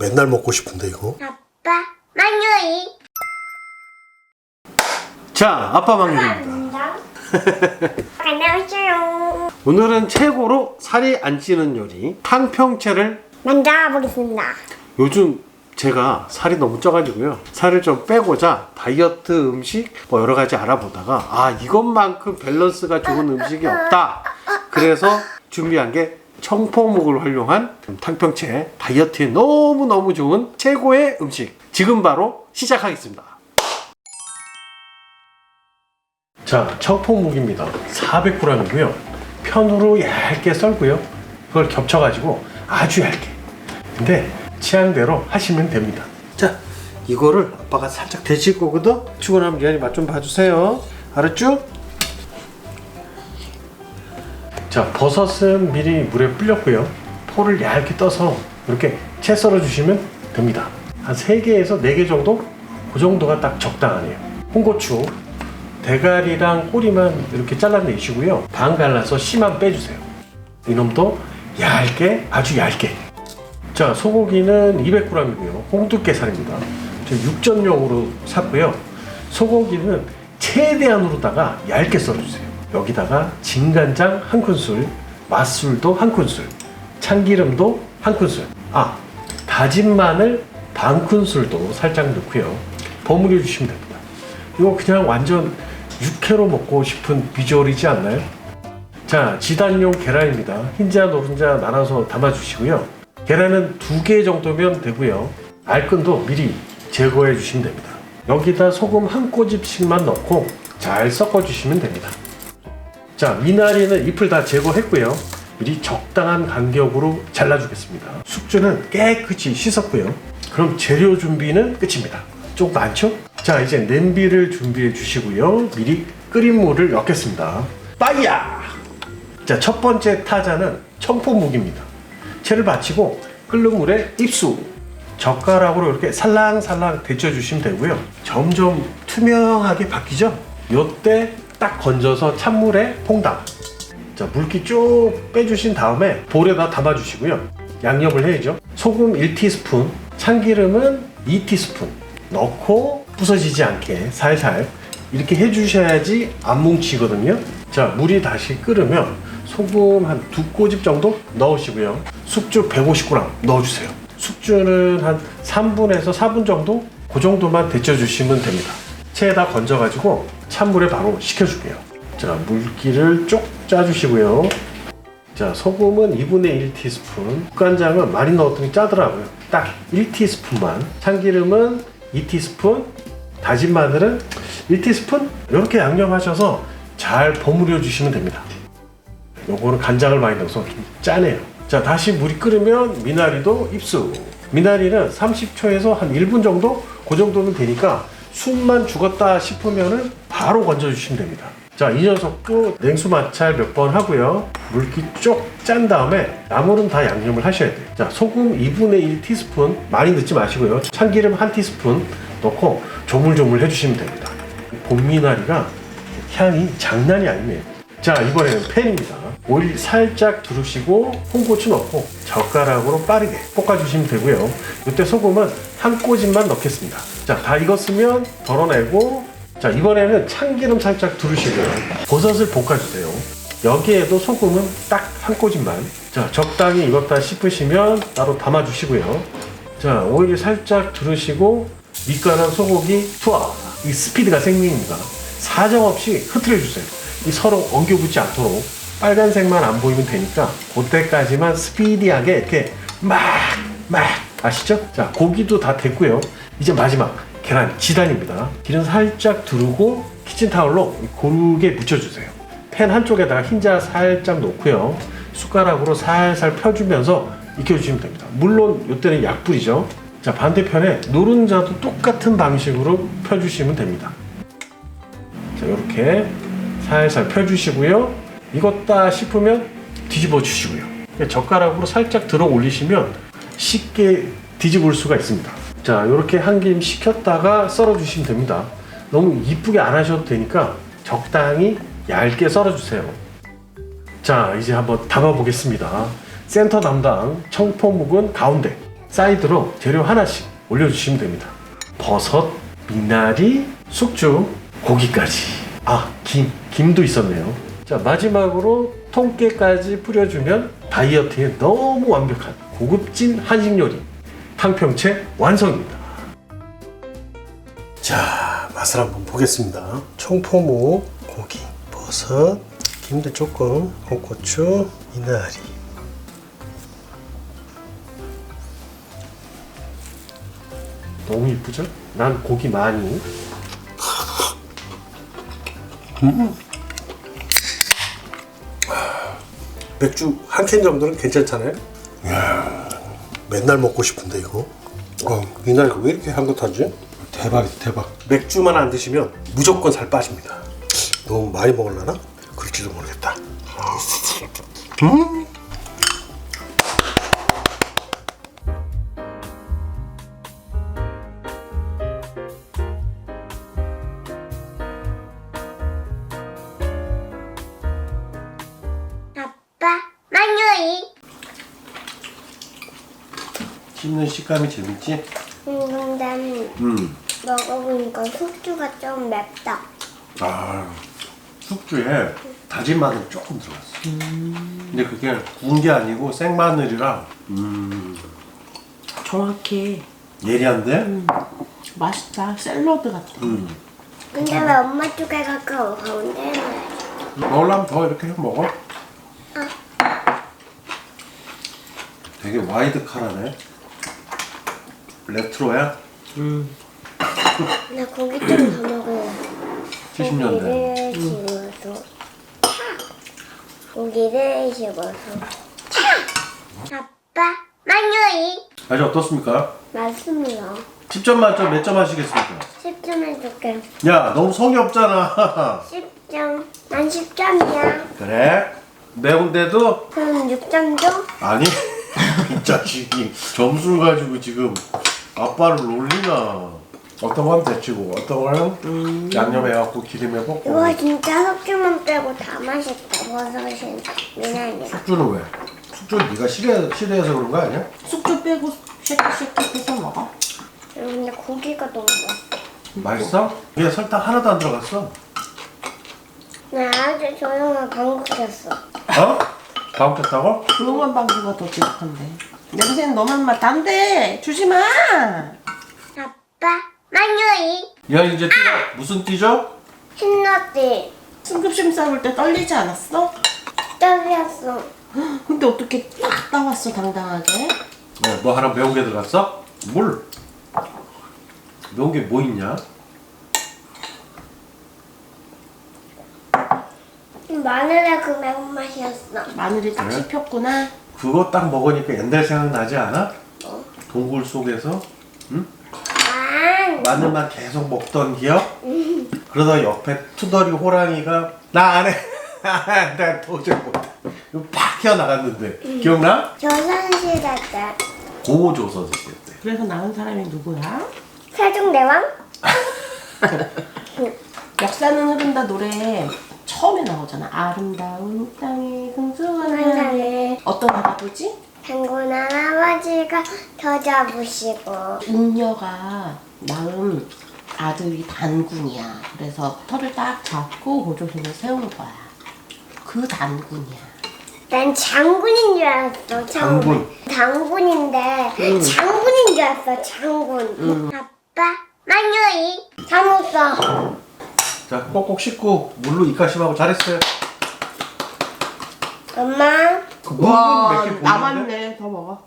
맨날 먹고 싶은데 이거. 아빠 만유이 자, 아빠 막내입니다. 안녕하세요 오늘은 최고로 살이 안 찌는 요리 탕평채를 먼저 보겠습니다 요즘 제가 살이 너무 쪄가지고요. 살을 좀 빼고자 다이어트 음식 뭐 여러 가지 알아보다가 아 이것만큼 밸런스가 좋은 음식이 없다. 그래서 준비한 게 청포묵을 활용한 탕평채 다이어트에 너무 너무 좋은 최고의 음식. 지금 바로 시작하겠습니다. 자, 청포묵입니다. 400g이고요. 편으로 얇게 썰고요. 그걸 겹쳐 가지고 아주 얇게. 근데 취향대로 하시면 됩니다. 자, 이거를 아빠가 살짝 데칠 거거든. 출근하면 리안이 맛 좀 봐주세요. 알았죠? 자, 버섯은 미리 물에 불렸고요. 포를 얇게 떠서 이렇게 채 썰어 주시면 됩니다. 한 3개에서 4개 정도? 그 정도가 딱 적당하네요. 홍고추, 대가리랑 꼬리만 이렇게 잘라내시고요. 반 갈라서 씨만 빼주세요. 이놈도 얇게, 아주 얇게. 자, 소고기는 200g이고요. 홍두깨살입니다. 저 육전용으로 샀고요. 소고기는 최대한으로다가 얇게 썰어주세요. 여기다가 진간장 한 큰술, 맛술도 한 큰술, 참기름도 한 큰술. 아, 다진 마늘 반 큰술도 살짝 넣고요. 버무려 주시면 됩니다. 이거 그냥 완전 육회로 먹고 싶은 비주얼이지 않나요? 자, 지단용 계란입니다. 흰자, 노른자 나눠서 담아주시고요. 계란은 두 개 정도면 되고요. 알끈도 미리 제거해 주시면 됩니다. 여기다 소금 한 꼬집씩만 넣고 잘 섞어 주시면 됩니다. 자, 미나리는 잎을 다 제거했고요. 미리 적당한 간격으로 잘라주겠습니다. 숙주는 깨끗이 씻었고요. 그럼 재료 준비는 끝입니다. 좀 많죠? 자, 이제 냄비를 준비해 주시고요. 미리 끓인 물을 넣겠습니다. 빠이야! 자, 첫 번째 타자는 청포묵입니다. 채를 받치고 끓는 물에 입수. 젓가락으로 이렇게 살랑살랑 데쳐주시면 되고요. 점점 투명하게 바뀌죠? 요때 딱 건져서 찬물에 퐁당. 자, 물기 쭉 빼주신 다음에 볼에다 담아주시고요. 양념을 해야죠. 소금 1티스푼, 참기름은 2티스푼 넣고 부서지지 않게 살살 이렇게 해주셔야지 안 뭉치거든요. 자, 물이 다시 끓으면 소금 한 두 꼬집 정도 넣으시고요. 숙주 150g 넣어주세요. 숙주는 한 3분에서 4분 정도 그 정도만 데쳐주시면 됩니다. 체에다 건져가지고 찬물에 바로 식혀줄게요. 자, 물기를 쭉 짜주시고요. 자, 소금은 2분의 1티스푼, 국간장은 많이 넣었더니 짜더라고요. 딱 1티스푼만. 참기름은 2티스푼, 다진 마늘은 1티스푼. 이렇게 양념하셔서 잘 버무려 주시면 됩니다. 요거는 간장을 많이 넣어서 좀 짜네요. 자, 다시 물이 끓으면 미나리도 입수. 미나리는 30초에서 한 1분 정도? 그 정도면 되니까 숨만 죽었다 싶으면은 바로 건져주시면 됩니다. 자, 이 녀석도 냉수 마찰 몇 번 하고요. 물기 쪽 짠 다음에 나물은 다 양념을 하셔야 돼요. 자, 소금 2분의 1 티스푼 많이 넣지 마시고요. 참기름 1 티스푼 넣고 조물조물 해주시면 됩니다. 봄미나리가 향이 장난이 아니네요. 자, 이번에는 팬입니다. 오일 살짝 두르시고 홍고추 넣고 젓가락으로 빠르게 볶아주시면 되고요. 이때 소금은 한 꼬집만 넣겠습니다. 자, 다 익었으면 덜어내고 자, 이번에는 참기름 살짝 두르시고요. 버섯을 볶아주세요. 여기에도 소금은 딱 한 꼬집만. 자, 적당히 익었다 싶으시면 따로 담아주시고요. 자, 오일 살짝 두르시고 밑간한 소고기 투하. 이 스피드가 생명입니다. 사정없이 흐트려 주세요. 이 서로 엉겨붙지 않도록 빨간색만 안 보이면 되니까 그때까지만 스피디하게 이렇게 막, 막 아시죠? 자, 고기도 다 됐고요. 이제 마지막 계란 지단입니다. 기름 살짝 두르고 키친타올로 고르게 묻혀주세요. 팬 한쪽에다가 흰자 살짝 놓고요. 숟가락으로 살살 펴주면서 익혀주시면 됩니다. 물론 이때는 약불이죠. 자 반대편에 노른자도 똑같은 방식으로 펴주시면 됩니다. 자 이렇게 살살 펴주시고요. 익었다 싶으면 뒤집어 주시고요. 젓가락으로 살짝 들어 올리시면 쉽게 뒤집을 수가 있습니다. 자 이렇게 한 김 식혔다가 썰어 주시면 됩니다. 너무 이쁘게 안 하셔도 되니까 적당히 얇게 썰어 주세요. 자 이제 한번 담아 보겠습니다. 센터 담당 청포묵은 가운데 사이드로 재료 하나씩 올려주시면 됩니다. 버섯, 미나리, 숙주, 고기까지. 아, 김, 김도 있었네요. 자, 마지막으로 통깨까지 뿌려주면 다이어트에 너무 완벽한 고급진 한식 요리 탕평채 완성입니다. 자, 맛을 한번 보겠습니다. 청포무, 고기, 버섯, 김도 조금, 홍고추, 미나리. 너무 이쁘죠? 난 고기 많이. 맥주 한 캔 정도는 괜찮잖아요? 이야, 맨날 먹고 싶은데 이거. 어, 미나리가 왜 이렇게 향긋하지? 대박이다 대박. 맥주만 안 드시면 무조건 살 빠집니다. 너무 많이 먹으려나? 그럴지도 모르겠다. 음. 씹는 식감이 재밌지? 음, 근데 음. 먹어보니까 숙주가 좀 맵다. 아 숙주에 다진 마늘 조금 들어갔어. 근데 그게 구운 게 아니고 생마늘이라 음, 정확해. 예리한데? 맛있다. 샐러드 같아. 음. 근데 왜 엄마 쪽에 가까워? 가운데. 먹으려면 더 이렇게 해 먹어. 되게 와이드 카라네. 레트로야? 음. 나 고기 좀 더 먹을래. 70년대. 고기를 집어서. 고기를 집어서. 아빠, 만유이. 아주 어떻습니까? 맞습니다. 10점 만점 몇 점 하시겠습니까? 10점 해줄게. 야, 너무 성의 없잖아. 10점. 난 10점이야. 그래? 매운데도? 그럼 6점 줘? 아니, 이 자식이 점수를 가지고 지금 아빠를 놀리나. 어떤 건 데치고, 어떤 거는 양념해갖고 기름에 볶고. 이거 진짜 숙주만 빼고 다 맛있다. 버섯이 미나리. 숙주는 왜? 숙주는 네가 싫어, 싫어해서 그런 거 아니야? 숙주 빼고 쉐킷쉐킷 해서 먹어. 근데 고기가 너무 맛있어. 맛있어? 이게 설탕 하나도 안 들어갔어. 나 아주 조용한 방구 꼈어. 어? 다음 켰다고? 조용한 방구가 더 지독한데. 냄새는 너만 맡. 안 돼. 주지 마. 아빠, 만유이. 야 이제 띠가 무슨 띠죠? 신났지? 승급심 싸울 때 떨리지 않았어? 떡이었어. 근데 어떻게 딱 나왔어 당당하게? 어, 뭐 하나 매운 게 들어갔어? 물. 매운 게 뭐 있냐? 마늘의 그 매운맛이었어. 마늘이 딱 그래? 씹혔구나. 그거 딱 먹으니까 옛날 생각 나지 않아? 어? 동굴 속에서 아, 마늘만 계속 먹던 기억? 그러다 옆에 투덜이 호랑이가 나 안 해. 나 도저히 못해. 이거 팍 튀어나갔는데 기억나? 조선시대 때 고조선 시대 때. 그래서 낳은 사람이 누구야? 세종대왕? 역사는 흐른다 노래 처음에 나오잖아. 아름다운 땅에 흥숭한 하늘. 세상에 어떤 할아버지? 장군 할아버지가 더 잡으시고 웅녀가 낳은 아들이 단군이야. 그래서 털을 딱 잡고 고조선을 세운 거야. 그 단군이야. 난 장군인 줄 알았어. 장군. 장군 인데 장군인 줄 알았어. 장군. 아빠, 만유이. 잘못어. 자, 꼭꼭 씻고 물로 이카심하고 잘했어요. 엄마. 그 물은 몇개 보이는데? 남았네. 더 먹어.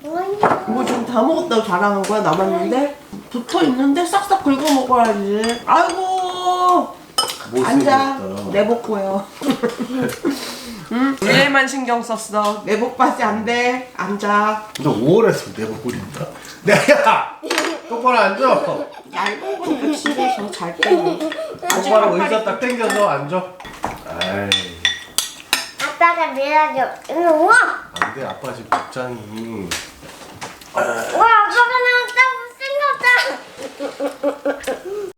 이거 지금 다 먹었다고 자랑한 거야? 남았는데? 붙어 있는데 싹싹 긁어 먹어야지. 아이고. 앉아. 내복고요. 응? 얘만 신경 썼어. 내복까지 안 돼. 앉아. 근데 5월에서 내복 부린다. 내가 똑바로 앉아. 얇은 거니까 집에서 잘 때는. 똑바로 의자 딱 당겨서 앉아. 아이, 아빠가 밀어줘. 이거 우와! 안 돼 아빠 지금 복장이. 우와, 아빠가 나왔다고 생겼다.